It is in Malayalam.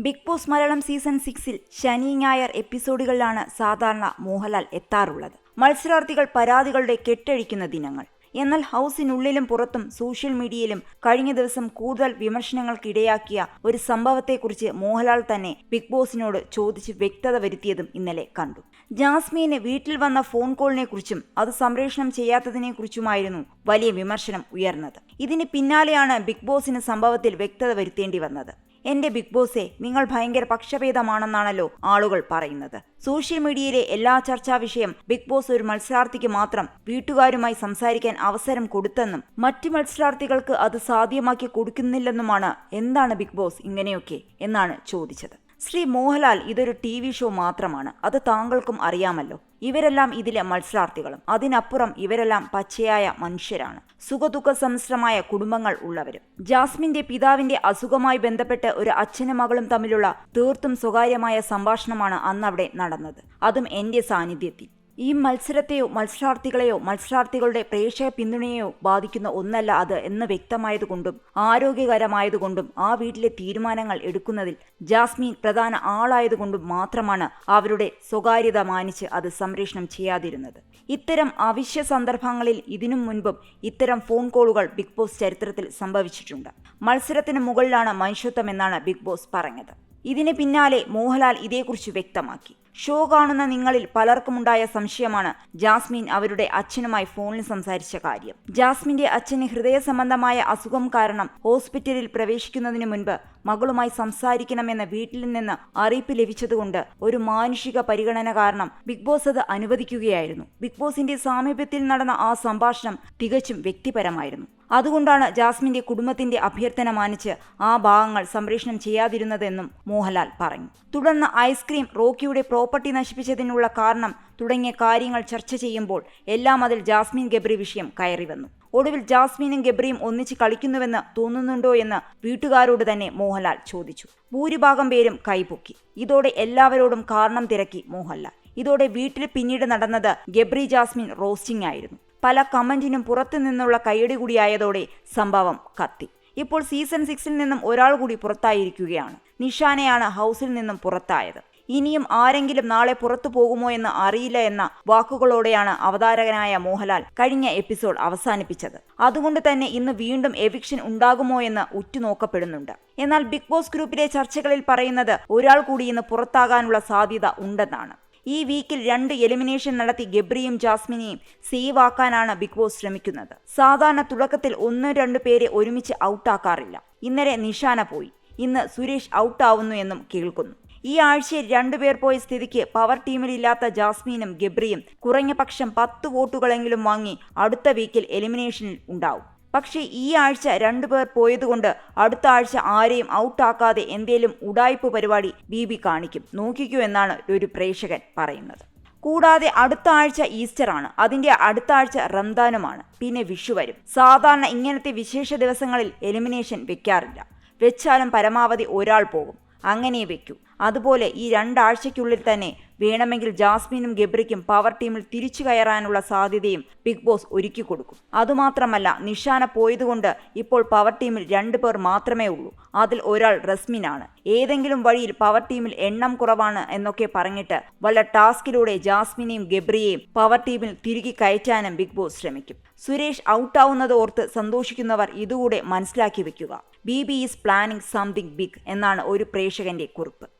ബിഗ് ബോസ് മലയാളം സീസൺ സിക്സിൽ ശനി ഞായർ എപ്പിസോഡുകളിലാണ് സാധാരണ മോഹൻലാൽ എത്താറുള്ളത്. മത്സരാർത്ഥികൾ പരാതികളുടെ കെട്ടഴിക്കുന്ന ദിനങ്ങൾ. എന്നാൽ ഹൗസിനുള്ളിലും പുറത്തും സോഷ്യൽ മീഡിയയിലും കഴിഞ്ഞ ദിവസം കൂടുതൽ വിമർശനങ്ങൾക്കിടയാക്കിയ ഒരു സംഭവത്തെക്കുറിച്ച് മോഹൻലാൽ തന്നെ ബിഗ് ബോസിനോട് ചോദിച്ച് വ്യക്തത വരുത്തിയതും ഇന്നലെ കണ്ടു. ജാസ്മീന് വീട്ടിൽ വന്ന ഫോൺ കോളിനെക്കുറിച്ചും അത് സംപ്രേഷണം ചെയ്യാത്തതിനെക്കുറിച്ചുമായിരുന്നു വലിയ വിമർശനം ഉയർന്നത്. ഇതിന് പിന്നാലെയാണ് ബിഗ് ബോസിന് സംഭവത്തിൽ വ്യക്തത വരുത്തേണ്ടി വന്നത്. എന്റെ ബിഗ് ബോസെ നിങ്ങൾ ഭയങ്കര പക്ഷഭേദമാണെന്നാണല്ലോ ആളുകൾ പറയുന്നത്. സോഷ്യൽ മീഡിയയിലെ എല്ലാ ചർച്ചാ വിഷയം ബിഗ് ബോസ് ഒരു മത്സരാർത്ഥിക്ക് മാത്രം വീട്ടുകാരുമായി സംസാരിക്കാൻ അവസരം കൊടുത്തെന്നും മറ്റു മത്സരാർത്ഥികൾക്ക് അത് സാധ്യമാക്കി കൊടുക്കുന്നില്ലെന്നുമാണ് എന്താണ് ബിഗ് ബോസ് ഇങ്ങനെയൊക്കെ എന്നാണ് ചോദിച്ചത്. ശ്രീ മോഹൻലാൽ ഇതൊരു ടി വി ഷോ മാത്രമാണ്. അത് താങ്കൾക്കും അറിയാമല്ലോ. ഇവരെല്ലാം ഇതിലെ മത്സരാർത്ഥികളും. അതിനപ്പുറം ഇവരെല്ലാം പച്ചയായ മനുഷ്യരാണ്. സുഖദുഃഖ സമ്മിശ്രമായ കുടുംബങ്ങൾ ഉള്ളവരും. ജാസ്മിന്റെ പിതാവിന്റെ അസുഖമായി ബന്ധപ്പെട്ട് ഒരു അച്ഛനും മകളും തമ്മിലുള്ള തീർത്തും സ്വകാര്യമായ സംഭാഷണമാണ് അന്നവിടെ നടന്നത്. അതും എന്റെ സാന്നിധ്യത്തിൽ. ഈ മത്സരത്തെയോ മത്സരാർത്ഥികളെയോ മത്സരാർത്ഥികളുടെ പ്രേക്ഷക പിന്തുണയെയോ ബാധിക്കുന്ന ഒന്നല്ല അത് എന്ന് വ്യക്തമായതുകൊണ്ടും ആരോഗ്യകരമായതുകൊണ്ടും ആ വീട്ടിലെ തീരുമാനങ്ങൾ എടുക്കുന്നതിൽ ജാസ്മിൻ പ്രധാന ആളായതുകൊണ്ടും മാത്രമാണ് അവരുടെ സ്വകാര്യത മാനിച്ച് അത് സംരക്ഷണം ചെയ്യാതിരുന്നത്. ഇത്തരം അവശ്യ സന്ദർഭങ്ങളിൽ ഇതിനും മുൻപും ഇത്തരം ഫോൺ കോളുകൾ ബിഗ് ബോസ് ചരിത്രത്തിൽ സംഭവിച്ചിട്ടുണ്ട്. മത്സരത്തിന് മുകളിലാണ് മനുഷ്യത്വം എന്നാണ് ബിഗ് ബോസ് പറഞ്ഞത്. ഇതിന് പിന്നാലെ മോഹൻലാൽ ഇതേക്കുറിച്ച് വ്യക്തമാക്കി. ഷോ കാണുന്ന നിങ്ങളിൽ പലർക്കുമുണ്ടായ സംശയമാണ് ജാസ്മിൻ അവരുടെ അച്ഛനുമായി ഫോണിൽ സംസാരിച്ച കാര്യം. ജാസ്മിന്റെ അച്ഛന് ഹൃദയ സംബന്ധമായ അസുഖം കാരണം ഹോസ്പിറ്റലിൽ പ്രവേശിക്കുന്നതിന് മുൻപ് മകളുമായി സംസാരിക്കണമെന്ന് വീട്ടിൽ നിന്ന് അറിയിപ്പ് ലഭിച്ചതുകൊണ്ട് ഒരു മാനുഷിക പരിഗണന കാരണം ബിഗ് ബോസ് അത് അനുവദിക്കുകയായിരുന്നു. ബിഗ് ബോസിന്റെ സാമീപ്യത്തിൽ നടന്ന ആ സംഭാഷണം തികച്ചും വ്യക്തിപരമായിരുന്നു. അതുകൊണ്ടാണ് ജാസ്മിന്റെ കുടുംബത്തിന്റെ അഭ്യർത്ഥന മാനിച്ച് ആ ഭാഗങ്ങൾ സംപ്രേഷണം ചെയ്യാതിരുന്നതെന്നും മോഹൻലാൽ പറഞ്ഞു. തുടർന്ന് ഐസ്ക്രീം റോക്കിയുടെ പ്രോപ്പർട്ടി നശിപ്പിച്ചതിനുള്ള കാരണം തുടങ്ങിയ കാര്യങ്ങൾ ചർച്ച ചെയ്യുമ്പോൾ എല്ലാം അതിൽ ജാസ്മിൻ ഗബ്രി വിഷയം കയറി വന്നു. ഒടുവിൽ ജാസ്മിനും ഗബ്രിയും ഒന്നിച്ച് കളിക്കുന്നുവെന്ന് തോന്നുന്നുണ്ടോ എന്ന് വീട്ടുകാരോട് തന്നെ മോഹൻലാൽ ചോദിച്ചു. ഭൂരിഭാഗം പേരും കൈപൊക്കി. ഇതോടെ എല്ലാവരോടും കാരണം തിരക്കി മോഹൻലാൽ. ഇതോടെ വീട്ടിൽ പിന്നീട് നടന്നത് ഗബ്രി ജാസ്മിൻ റോസ്റ്റിംഗ് ആയിരുന്നു. പല കമന്റിനും പുറത്തു നിന്നുള്ള കയ്യടി കൂടിയായതോടെ സംഭവം കത്തി. ഇപ്പോൾ സീസൺ സിക്സിൽ നിന്നും ഒരാൾ കൂടി പുറത്തായിരിക്കുകയാണ്. നിഷാനയാണ് ഹൗസിൽ നിന്നും പുറത്തായത്. ഇനിയും ആരെങ്കിലും നാളെ പുറത്തു പോകുമോ എന്ന് അറിയില്ല എന്ന വാക്കുകളോടെയാണ് അവതാരകനായ മോഹൻലാൽ കഴിഞ്ഞ എപ്പിസോഡ് അവസാനിപ്പിച്ചത്. അതുകൊണ്ട് തന്നെ ഇന്ന് വീണ്ടും എവിക്ഷൻ ഉണ്ടാകുമോ എന്ന് ഉറ്റുനോക്കപ്പെടുന്നുണ്ട്. എന്നാൽ ബിഗ് ബോസ് ഗ്രൂപ്പിലെ ചർച്ചകളിൽ പറയുന്നത് ഒരാൾ കൂടി ഇന്ന് പുറത്താകാനുള്ള സാധ്യത ഉണ്ടെന്നാണ്. ഈ വീക്കിൽ രണ്ട് എലിമിനേഷൻ നടത്തി ഗബ്രിയും ജാസ്മിനെയും സേവ് ആക്കാനാണ് ബിഗ് ബോസ് ശ്രമിക്കുന്നത്. സാധാരണ തുടക്കത്തിൽ ഒന്ന് രണ്ട് പേരെ ഒരുമിച്ച് ഔട്ടാക്കാറില്ല ഇന്നലെ നിഷാന പോയി. ഇന്ന് സുരേഷ് ഔട്ടാവുന്നു എന്നും കേൾക്കുന്നു. ഈ ആഴ്ചയിൽ രണ്ടുപേർ പോയ സ്ഥിതിക്ക് പവർ ടീമിലില്ലാത്ത ജാസ്മീനും ഗബ്രിയും കുറഞ്ഞ പക്ഷം പത്ത് വോട്ടുകളെങ്കിലും വാങ്ങി അടുത്ത വീക്കിൽ എലിമിനേഷനിൽ ഉണ്ടാവും. പക്ഷേ ഈ ആഴ്ച രണ്ടു പേർ പോയതുകൊണ്ട് അടുത്ത ആഴ്ച ആരെയും ഔട്ടാക്കാതെ എന്തേലും ഉടായ്പ പരിപാടി ബി ബി കാണിക്കും. നോക്കിക്കൂ എന്നാണ് ഒരു പ്രേക്ഷകൻ പറയുന്നത്. കൂടാതെ അടുത്ത ആഴ്ച ഈസ്റ്റർ ആണ്. അതിന്റെ അടുത്ത ആഴ്ച റംദാനുമാണ്. പിന്നെ വിഷു വരും. സാധാരണ ഇങ്ങനത്തെ വിശേഷ ദിവസങ്ങളിൽ എലിമിനേഷൻ വെക്കാറില്ല. വെച്ചാലും പരമാവധി ഒരാൾ പോകും. അങ്ങനെ വെക്കൂ. അതുപോലെ ഈ രണ്ടാഴ്ചയ്ക്കുള്ളിൽ തന്നെ വേണമെങ്കിൽ ജാസ്മിനും ഗബ്രിക്കും പവർ ടീമിൽ തിരിച്ചു കയറാനുള്ള സാധ്യതയും ബിഗ് ബോസ് ഒരുക്കി കൊടുക്കും. അതുമാത്രമല്ല നിഷാന പോയതുകൊണ്ട് ഇപ്പോൾ പവർ ടീമിൽ രണ്ടു പേർ മാത്രമേ ഉള്ളൂ. അതിൽ ഒരാൾ റസ്മിനാണ്. ഏതെങ്കിലും വഴിയിൽ പവർ ടീമിൽ എണ്ണം കുറവാണ് എന്നൊക്കെ പറഞ്ഞിട്ട് വല്ല ടാസ്കിലൂടെ ജാസ്മിനെയും ഗബ്രിയെയും പവർ ടീമിൽ തിരികെ കയറ്റാനും ബിഗ് ബോസ് ശ്രമിക്കും. സുരേഷ് ഔട്ടാവുന്നത് ഓർത്ത് സന്തോഷിക്കുന്നവർ ഇതുകൂടെ മനസ്സിലാക്കി വെക്കുക. B B is planning something big എന്നാണ് ഒരു പ്രേക്ഷകന്റെ കുറിപ്പ്.